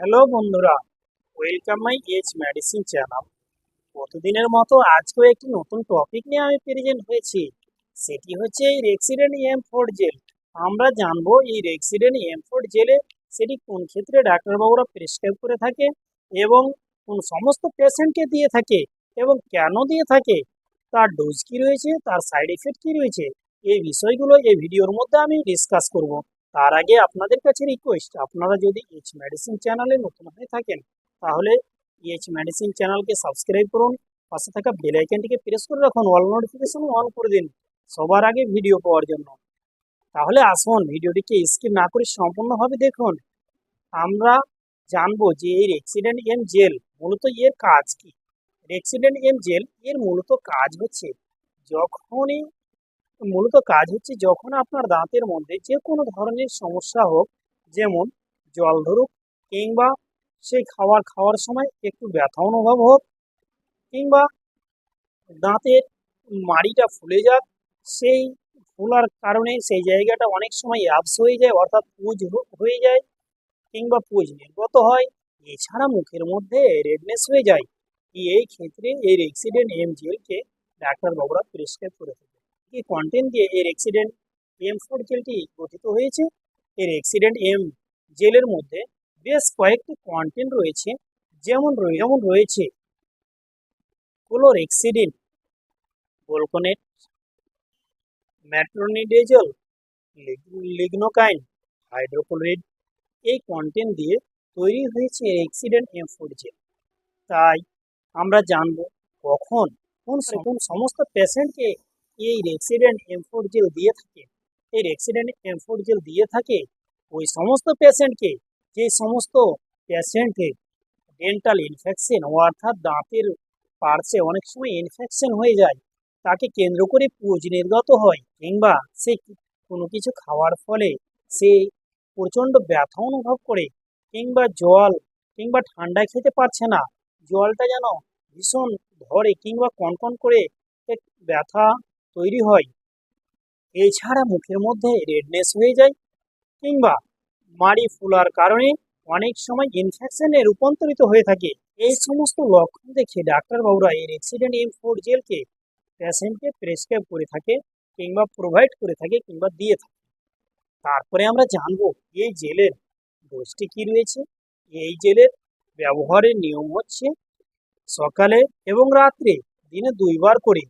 Hello বন্ধুরা welcome my age medicine channel প্রতিদিনের মতো আজকেও একটি নতুন টপিক নিয়ে আমি প্রেজেন্ট হয়েছি। সেটি হচ্ছে এই রেক্সিডেন্ট এম ফোর জেল আমরা জানব এই রেক্সিডেন্ট এম ফোর জেলে সেটি কোন ক্ষেত্রে ডাক্তারবাবুরা প্রেসক্রাইব করে থাকে এবং কোন সমস্ত পেশেন্টকে দিয়ে থাকে এবং কেন দিয়ে থাকে, তার ডোজ কী রয়েছে, তার সাইড এফেক্ট কী রয়েছে, এই বিষয়গুলো এই ভিডিওর মধ্যে আমি ডিসকাস করব। তার আগে আপনাদের কাছে রিকোয়েস্ট আপনারা যদি এইচ মেডিসিন চ্যানেলে নতুন হয়ে থাকেন, তাহলে এইচ মেডিসিন চ্যানেলকে সাবস্ক্রাইব করুন, পাশে থাকা বেল আইকনটিকে প্রেস করে রাখুন অল নোটিফিকেশন অন করে দিন, সবার আগে ভিডিও পাওয়ার জন্য। তাহলে আসুন, ভিডিওটিকে স্কিপ না করে সম্পূর্ণভাবে দেখুন। আমরা জানব যে এই রেক্সিডেন্ট এম জেল মূলত এর কাজ কি। রেক্সিডেন্ট এম জেল এর মূলত কাজ হচ্ছে, যখনই মূলত কাজ হচ্ছে যখন আপনার দাঁতের মধ্যে যে কোনো ধরনের সমস্যা হোক, যেমন জল ধরুক কিংবা সেই খাবার খাওয়ার সময় একটু ব্যথা অনুভব হোক কিংবা দাঁতের মাড়িটা ফুলে যাক, সেই ফোলার কারণে সেই জায়গাটা অনেক সময় অ্যাবস হয়ে যায়, অর্থাৎ পুজ হয়ে যায় কিংবা পুজ নির্গত হয়। এছাড়া মুখের মধ্যে রেডনেস হয়ে যায়। এই ক্ষেত্রে এই রেক্সিডেন্ট এম জেলকে ডাক্তারবাবুরা প্রেসক্রাইব করে থাকে কি কন্টেন্ট দিয়ে এর অ্যাক্সিডেন্ট এম ফোর জেলটি গঠিত হয়েছে। এর অ্যাক্সিডেন্ট এম জেলের মধ্যে বেশ কয়েকটি কন্টেন্ট রয়েছে, যেমন যেমন রয়েছে chlorhexidine gluconate metronidazole lignocaine hydrochloride এই কন্টেন্ট দিয়ে তৈরি হয়েছে অ্যাক্সিডেন্ট এম ফোর জেল তাই আমরা জানব কখন কোন সমস্ত পেশেন্টকে এই রেক্সিডেন্ট এম ফোর জেল দিয়ে থাকে। এই রেক্সিডেন্ট এম ফোর জেল দিয়ে থাকে, ওই সমস্ত পেশেন্টকে যে সমস্ত পেশেন্টের ডেন্টাল ইনফেকশন অর্থাৎ দাঁতের পার্শ্বে অনেক সময় ইনফেকশন হয়ে যায়, তাকে কেন্দ্র করে পুজ নির্গত হয় কিংবা সে কোনো কিছু খাওয়ার ফলে সে প্রচণ্ড ব্যথা অনুভব করে কিংবা জল কিংবা ঠান্ডা খেতে পারছে না। জলটা যেন ভীষণ ধরে কিংবা কনকন করে ব্যথা তৈরি হয়। এছাড়া মুখের মধ্যে রেডনেস হয়ে যায় কিংবা মাড়ি ফুলার কারণে অনেক সময় ইনফেকশনে রূপান্তরিত হয়ে থাকে। এই সমস্ত লক্ষণ দেখে ডাক্তারবাবুরা এই অ্যাক্সিডেন্ট এম ফোর জেলকে পেশেন্টকে প্রেসক্রাইব করে থাকে কিংবা প্রোভাইড করে থাকে কিংবা দিয়ে থাকে। তারপরে আমরা জানব এই জেলের ডোজটি কী রয়েছে? এই জেলের ব্যবহারের নিয়ম হচ্ছে সকালে এবং রাত্রে দিনে দুইবার করে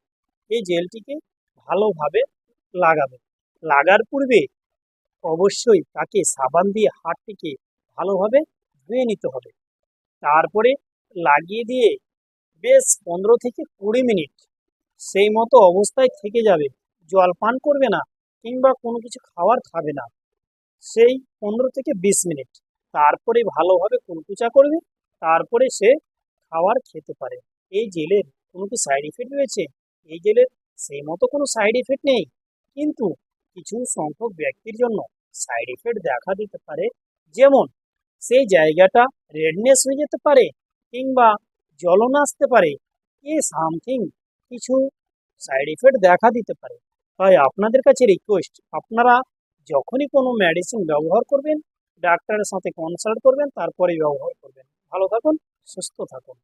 এই জেলটিকে ভালোভাবে লাগাবে। লাগার পূর্বে অবশ্যই তাকে সাবান দিয়ে হাতটিকে ভালোভাবে ধুয়ে নিতে হবে। তারপরে লাগিয়ে দিয়ে বেশ পনেরো থেকে কুড়ি মিনিট সেই মতো অবস্থায় থেকে যাবে। জল পান করবে না কিংবা কোনো কিছু খাবার খাবে না। সেই পনেরো থেকে বিশ মিনিট। তারপরে ভালোভাবে কুলকুচা করবে। তারপরে সে খাবার খেতে পারে। এই জেলের কোনো কি সাইড ইফেক্ট রয়েছে? এই জেলের সেই মতো কোনো সাইড ইফেক্ট নেই। কিন্তু কিছু সংখ্যক ব্যক্তির জন্য সাইড ইফেক্ট দেখা দিতে পারে। যেমন, সেই জায়গাটা রেডনেস হয়ে যেতে পারে কিংবা জ্বলন আসতে পারে। এ সামথিং কিছু সাইড ইফেক্ট দেখা দিতে পারে। তাই আপনাদের কাছে রিকোয়েস্ট আপনারা যখনই কোনো মেডিসিন ব্যবহার করবেন ডাক্তারের সাথে কনসাল্ট করবেন তারপরে ব্যবহার করবেন। ভালো থাকুন, সুস্থ থাকুন।